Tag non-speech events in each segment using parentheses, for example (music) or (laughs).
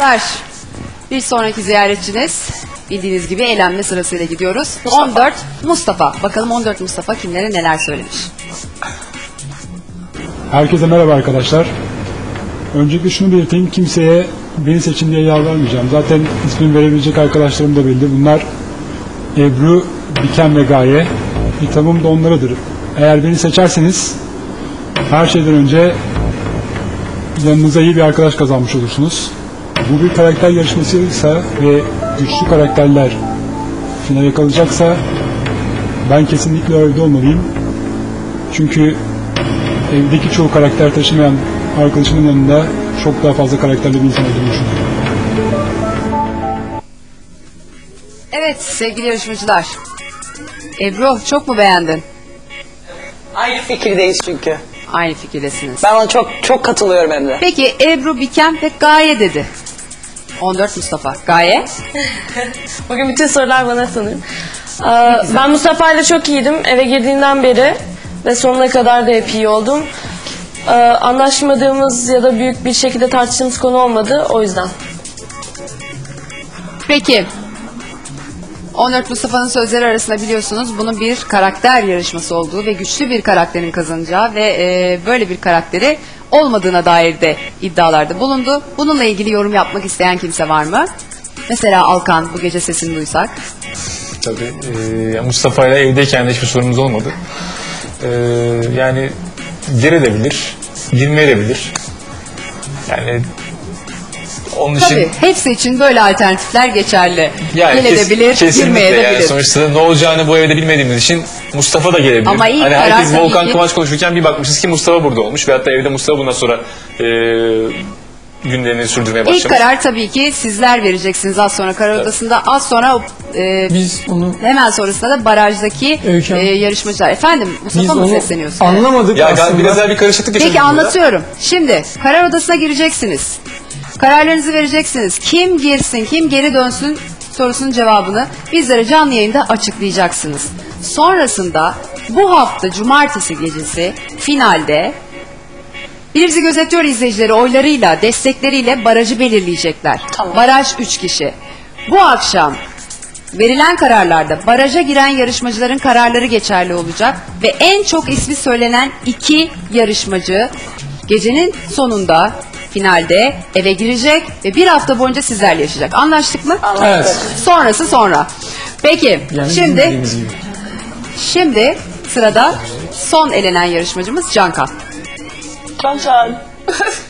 yarışmacılar. Bir sonraki ziyaretçiniz bildiğiniz gibi eğlenme sırasıyla gidiyoruz. 14 Mustafa. Bakalım 14 Mustafa kimlere neler söylemiş. Herkese merhaba arkadaşlar. Öncelikle şunu belirteyim. Kimseye beni seçin diye yalvarmayacağım. Zaten ismini verebilecek arkadaşlarım da bildi. Bunlar Ebru, Biken ve Gaye. Hitabım da onlaradır. Eğer beni seçerseniz her şeyden önce yanınıza iyi bir arkadaş kazanmış olursunuz. Bu bir karakter yarışmasıysa ve güçlü karakterler finale kalacaksa ben kesinlikle öyle olmalıyım. Çünkü evdeki çoğu karakter taşımayan arkadaşımın yanında çok daha fazla karakterli bir insan olduğunu düşünüyorum. Evet sevgili yarışmacılar. Ebru çok mu beğendin? Aynı fikirdeyiz çünkü. Aynı fikirdesiniz. Ben ona çok çok katılıyorum hem de. Peki Ebru, Biken ve Gaye dedi. 14 Mustafa. Gaye? (laughs) Bugün bütün sorular bana sanırım. Ee, ben Mustafa ile çok iyiydim eve girdiğinden beri ve sonuna kadar da hep iyi oldum. Ee, anlaşmadığımız ya da büyük bir şekilde tartıştığımız konu olmadı o yüzden. Peki. 14 Mustafa'nın sözleri arasında biliyorsunuz bunun bir karakter yarışması olduğu ve güçlü bir karakterin kazanacağı ve e, böyle bir karakteri olmadığına dair de iddialarda bulundu. Bununla ilgili yorum yapmak isteyen kimse var mı? Mesela Alkan bu gece sesini duysak. Tabii. Ee, Mustafa ile evdeyken de hiçbir sorunumuz olmadı. Ee, yani girebilir, girmeyebilir. Yani onun için Tabii hepsi için böyle alternatifler geçerli. yani kes- Gelebilir, kesinlikle girmeyebilir. yani sonuçta ne olacağını bu evde bilmediğimiz için Mustafa da gelebilir. Ama ilk hani karar herkes tabii Volkan ki- Kıvanç konuşurken bir bakmışız ki Mustafa burada olmuş ve hatta evde Mustafa bundan sonra e, günlerini sürdürmeye başlamış. İlk karar tabii ki sizler vereceksiniz az sonra karar odasında. Az sonra e, Biz onu hemen sonrasında da barajdaki Öykü Hanım. e, yarışmacılar. Efendim Mustafa mı onu sesleniyorsun? anlamadık Ya aslında. biraz daha bir karışıklık yaşadık Peki burada. anlatıyorum. Şimdi karar odasına gireceksiniz. Kararlarınızı vereceksiniz. Kim girsin, kim geri dönsün sorusunun cevabını bizlere canlı yayında açıklayacaksınız. Sonrasında bu hafta cumartesi gecesi finalde bir bizi gözetiyor izleyicileri oylarıyla, destekleriyle barajı belirleyecekler. Tamam. Baraj 3 kişi. Bu akşam verilen kararlarda baraja giren yarışmacıların kararları geçerli olacak ve en çok ismi söylenen iki yarışmacı gecenin sonunda finalde eve girecek ve bir hafta boyunca sizlerle yaşayacak. Anlaştık mı? Evet. Sonrası sonra. Peki Yani şimdi. Şimdi sırada son elenen yarışmacımız Cankan. Can Can. (laughs)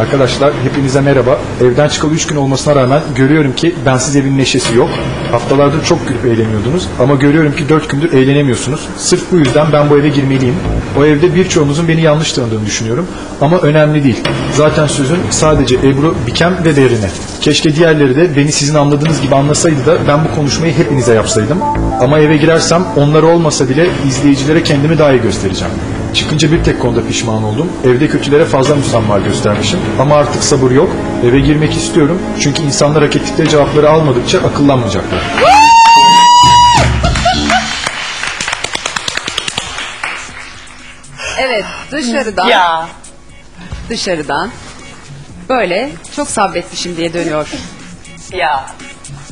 Arkadaşlar hepinize merhaba. Evden çıkalı 3 gün olmasına rağmen görüyorum ki bensiz evin neşesi yok. Haftalardır çok gülüp eğleniyordunuz ama görüyorum ki 4 gündür eğlenemiyorsunuz. Sırf bu yüzden ben bu eve girmeliyim. O evde birçoğunuzun beni yanlış tanıdığını düşünüyorum. Ama önemli değil. Zaten sözün sadece Ebru, Bikem ve Derine. Keşke diğerleri de beni sizin anladığınız gibi anlasaydı da ben bu konuşmayı hepinize yapsaydım. Ama eve girersem onlar olmasa bile izleyicilere kendimi daha iyi göstereceğim. Çıkınca bir tek konuda pişman oldum. Evde kötülere fazla müsamma göstermişim. Ama artık sabır yok. Eve girmek istiyorum. Çünkü insanlar hak ettikleri cevapları almadıkça akıllanmayacaklar. (laughs) Evet dışarıdan Ya. dışarıdan böyle çok sabretmişim diye dönüyor. Ya.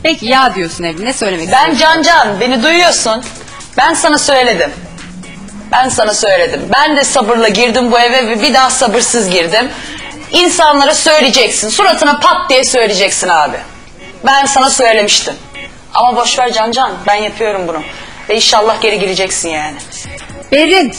Peki ya diyorsun Evli ne söylemek Ben istiyorsun? Can Can beni duyuyorsun. Ben sana söyledim. Ben sana söyledim. Ben de sabırla girdim bu eve ve bir daha sabırsız girdim. İnsanlara söyleyeceksin. Suratına pat diye söyleyeceksin abi. Ben sana söylemiştim. Ama boş ver Can Can. Ben yapıyorum bunu. Ve inşallah geri gireceksin yani. Berin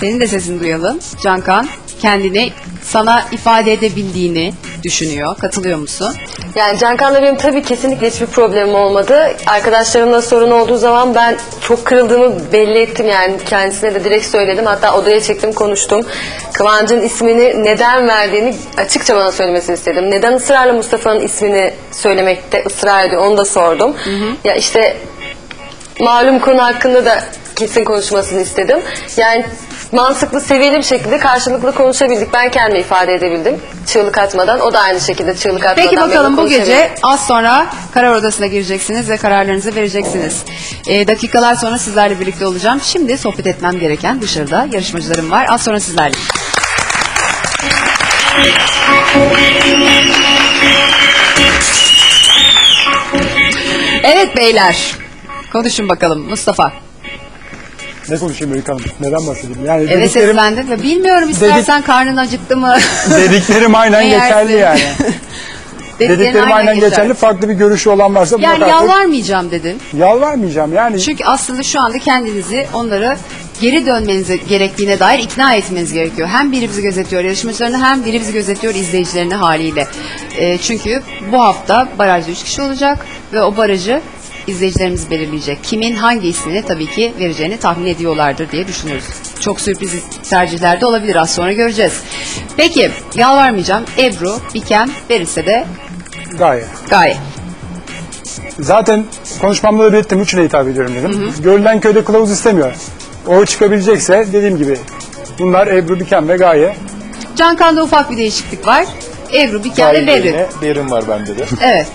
senin de sesini duyalım. Cankan kendini sana ifade edebildiğini düşünüyor. Katılıyor musun? Yani Cankan'la benim tabii kesinlikle hiçbir problemim olmadı. Arkadaşlarımla sorun olduğu zaman ben çok kırıldığımı belli ettim yani kendisine de direkt söyledim. Hatta odaya çektim konuştum. Kıvancın ismini neden verdiğini açıkça bana söylemesini istedim. Neden ısrarla Mustafa'nın ismini söylemekte ısrar ediyor onu da sordum. Ya işte malum konu hakkında da kesin konuşmasını istedim. Yani mantıklı, seviyeli bir şekilde karşılıklı konuşabildik. Ben kendimi ifade edebildim. Çığlık atmadan. O da aynı şekilde çığlık atmadan. Peki bakalım bu gece az sonra karar odasına gireceksiniz ve kararlarınızı vereceksiniz. Ee, dakikalar sonra sizlerle birlikte olacağım. Şimdi sohbet etmem gereken dışarıda yarışmacılarım var. Az sonra sizlerle. Evet beyler. Konuşun bakalım Mustafa. Ne konuşayım Öykü Hanım? Neden bahsedeyim? Yani Evet dediklerim, seslendin ve bilmiyorum istersen karnın acıktı mı? (laughs) dediklerim aynen Ne yersin? geçerli yani. (laughs) Dediklerin dediklerim aynen geçer. geçerli. Farklı bir görüşü olan varsa Yani karşı yalvarmayacağım dedin. yalvarmayacağım. Yani Çünkü aslında şu anda kendinizi onlara geri dönmenize gerektiğine dair ikna etmeniz gerekiyor. Hem biri bizi gözetiyor yarışmacılarını hem biri bizi gözetiyor izleyicilerini haliyle. Ee, çünkü bu hafta barajda 3 kişi olacak ve o barajı izleyicilerimiz belirleyecek. Kimin hangi ismini tabii ki vereceğini tahmin ediyorlardır diye düşünüyoruz. Çok sürpriz tercihler de olabilir az sonra göreceğiz. Peki yalvarmayacağım. Ebru, Bikem verirse de gayet. Gaye. Zaten konuşmamda da belirttim. Üçüne hitap ediyorum dedim. Görülen köyde kılavuz istemiyor. O çıkabilecekse dediğim gibi bunlar Ebru, Biken ve Gaye. Cankan'da ufak bir değişiklik var. Ebru, Bikem ve Berrin. yerine Berin var bende de. Evet.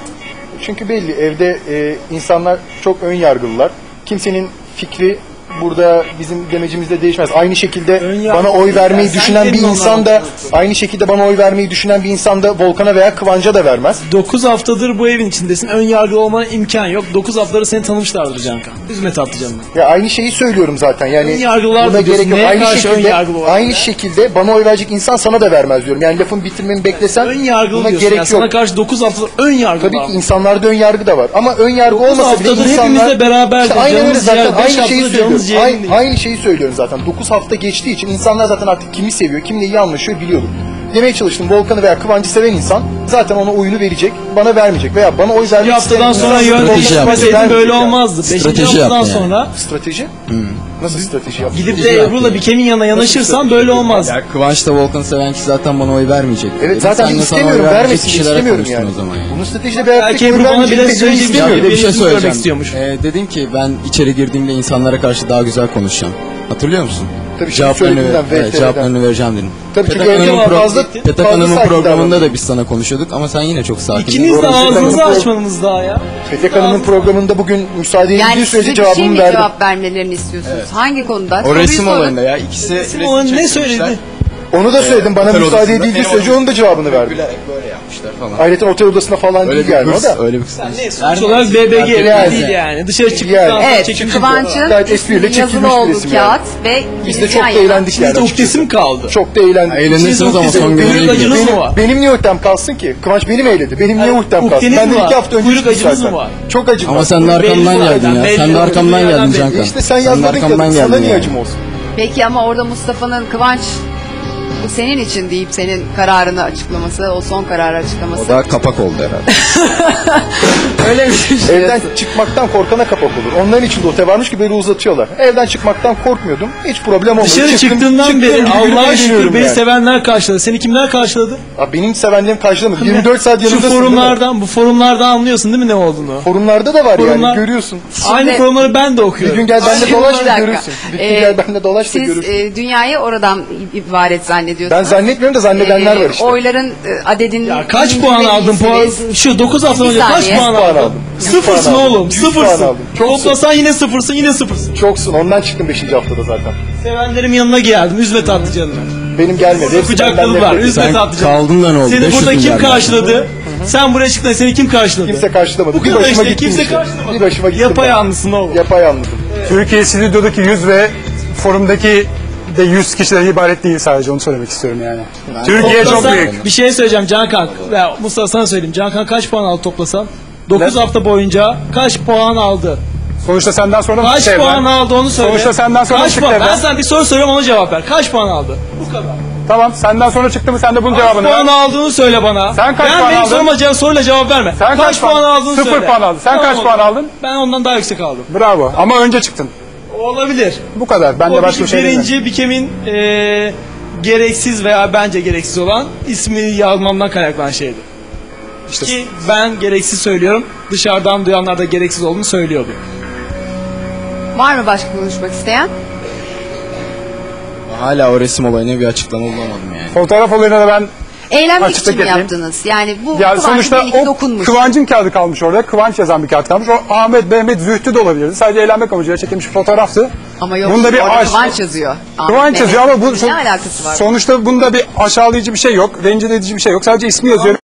Çünkü belli evde e, insanlar çok ön yargılılar. Kimsenin fikri burada bizim demecimizde değişmez. Aynı şekilde bana oy vermeyi düşünen bir insan da aynı şekilde bana oy vermeyi düşünen bir insan da Volkan'a veya Kıvanç'a da vermez. 9 haftadır bu evin içindesin. Ön yargılı olmana imkan yok. 9 haftadır seni tanımışlardır Cankan. Üzme tatlı canını. Ya aynı şeyi söylüyorum zaten. Yani Ön yargılar buna da diyorsun. gerek yok. Neye Aynı karşı ön şekilde yargılı aynı ya? şekilde bana oy verecek insan sana da vermez diyorum. Yani lafın bitirmemi beklesen Ön yargılı buna diyorsun. gerek ya. yok. Sana karşı 9 haftadır ön yargılı Tabii var. ki insanlarda ön yargı da var. Ama ön yargı Dokuz olmasa bile haftadır insanlar... hepimizle beraberdik. İşte aynen öyle Canımız zaten. beş Aynı şeyi haftadır canımız söylüyorum. Aynı, aynı şeyi söylüyorum zaten. 9 hafta geçtiği için insanlar zaten artık kimi seviyor, kimle iyi anlaşıyor biliyordur. Demeye çalıştım Volkan'ı veya Kıvancı seven insan zaten ona oyunu verecek, bana vermeyecek. Veya bana oy vermek Bir haftadan sonra yön Volkan'a değiştirmeseydin vermeyecek böyle olmazdı. 5. Strateji yaptı yani. sonra Strateji? Nasıl strateji yaptın? gidip de Ebru'la Bikem'in yanına yanaşırsan böyle olmaz. Ya Kıvanç da Volkan'ı seven kişi zaten bana oy vermeyecek. Evet zaten sen de sana istemiyorum, oy vermesin kişilere istemiyorum konuştun yani. O zaman yani. Bunun stratejiyle beraber Belki Ebru bana bile söyleyecek bir şey Ya bir de bir şey söyleyeceğim. istiyormuş. Ee, dedim ki ben içeri girdiğimde insanlara karşı daha güzel konuşacağım. Hatırlıyor musun? Tabii cevaplarını, söylediğinden, evet, cevaplarını vereceğim dedim. Tabii çünkü Petek evde Hanım'ın, fazla- fazla Hanım'ın programında da biz sana konuşuyorduk ama sen yine çok sakin. İkiniz de ağzınızı açmadınız daha ya. Petek Hanım'ın programında bugün müsaade edildiği Yani sürece size bir şey cevabımı mi verdim. cevap vermelerini istiyorsunuz? Hangi konuda? O Soruyu resim olayında ya ikisi Resim olan ne söyledi? Onu da söyledim. Bana otel müsaade odasında, edildiği sürece onun da cevabını verdim. Gülerek böyle yapmışlar falan. Ayrıca otel odasında falan Öyle değil bir yani o hırs, da. öyle bir hırs. Ne sonuç olarak BBG Yani. değil yani. Dışarı çıktıktan Yani. sonra Evet, çekim Kıvanç'ın Gayet espriyle çekilmiş yazılı bir olduğu resim kağıt yani. ve Biz de çok da yana. eğlendik yani. ukdesi mi kaldı? Çok da eğlendik. Eğlenirsiniz ama son Kuyruk acınız gidiyor. mı var? Benim niye uhtem kalsın ki? Kıvanç benim eğledi. Benim niye uhtem kalsın? Ben de mi iki var? hafta önce Kuyruk çıktım acınız zaten. mı var? Çok acım Ama var. sen de Belli arkamdan zaten, geldin ya. belli Sen de oldu. arkamdan geldin belli. Cankan. İşte sen de yazmadın arkamdan ki sana geldin niye acım olsun? Peki ama orada Mustafa'nın Kıvanç bu senin için deyip senin kararını açıklaması, o son kararı açıklaması. O da kapak oldu herhalde. (laughs) Öyle bir şey. Evden çıkmaktan korkana kapak olur. Onların içinde otel varmış ki beni uzatıyorlar. Evden çıkmaktan korkmuyordum. Hiç problem olmadı. Dışarı Çıktım, çıktığından çıktığım beri gibi Allah'a eğleniyorum şükür beni yani. sevenler karşıladı. Seni kimler karşıladı? Abi benim sevenlerim karşılamadı. 24 saat Şu yanımdasın değil mi? forumlardan, bu forumlardan anlıyorsun değil mi ne olduğunu? Forumlarda da var Forumlar- yani görüyorsun. Aynı forumları ben de Bir okuyorum. gün gel benimle Şimdi dolaş bir da dakika. görürsün. Bir gün Ee, gel benimle dolaş da Siz görürsün. e, dünyayı oradan ibaret zannediyorsunuz. Ben zannetmiyorum da zannedenler Ee, var işte. Oyların e, adedinin... Ya kaç puan aldın puan? Şu 9 hafta önce kaç saniye. puan puan aldın? aldım. Yüz Sıfırsın puan aldım. oğlum, Yüz puan sıfırsın. aldım. Toplasan yine sıfırsın, yine sıfırsın. Çoksun. Ondan çıktım 5. haftada zaten. Sevenlerim yanına geldim, üzme tatlı canını. Benim gelmedi. Hepsi benden var, nefret ediyor. üzme tatlı canını. kaldın da ne oldu? Seni 500 burada kim milyar karşıladı? Sen buraya çıktın, seni kim karşıladı? Kimse karşılamadı. Bu Bir kadar başıma işte, gittim kimse işte. karşılamadı. Bir başıma gittim. ben. Yapayalnızsın oğlum. Yapayalnızım. Türkiye stüdyodaki 100 ve forumdaki de 100 kişiden ibaret değil sadece onu söylemek istiyorum yani. Türkiye çok Toplasan- büyük. Bir şey söyleyeceğim Cankan. Ya Mustafa sana söyleyeyim. Cankan kaç puan aldı toplasan? 9 hafta boyunca kaç puan aldı? Sonuçta senden sonra Kaç çıktı puan aldı onu söyle. Sonuçta senden sonra Kaç çıktı puan? Ben sana bir soru soruyorum ona cevap ver. Kaç puan aldı? Bu kadar. Tamam senden sonra çıktı mı sen de bunun Kaç cevabını puan ver. aldığını söyle bana. Sen kaç ben puan benim aldın? soruma cevap, soruyla cevap verme. Sen kaç puan- puan aldığını Sıfır söyle. puan aldın. Sen kaç puan aldın? Ben ondan daha yüksek aldım. Bravo ama önce çıktın. Olabilir. Bu kadar. Ben de başka bir şey demiyorum. birinci Bikem'in eee gereksiz veya bence gereksiz olan ismini yazmamdan kaynaklanan şeydi. İşte Ki ben gereksiz söylüyorum. Dışarıdan duyanlar da gereksiz olduğunu söylüyordu. Var mı başka konuşmak isteyen? Hala o resim olayına bir açıklama bulamadım yani. fotoğraf olayına da ben Eğlenmek Açıklık için getireyim. yaptınız? Yani bu ya sonuçta o dokunmuş. Kıvanç'ın kağıdı kalmış orada. Kıvanç yazan bir kağıt kalmış. O Ahmet, Mehmet, Zühtü de olabilirdi. Sadece eğlenmek amacıyla çekilmiş bir fotoğraftı. Ama yok Bunda bir aş- Kıvanç yazıyor. Ahmet Kıvanç Mehmet. yazıyor ama bu Ne alakası var? sonuçta bunda bir aşağılayıcı bir şey yok. Rencide edici bir şey yok. Sadece ismi yazıyor.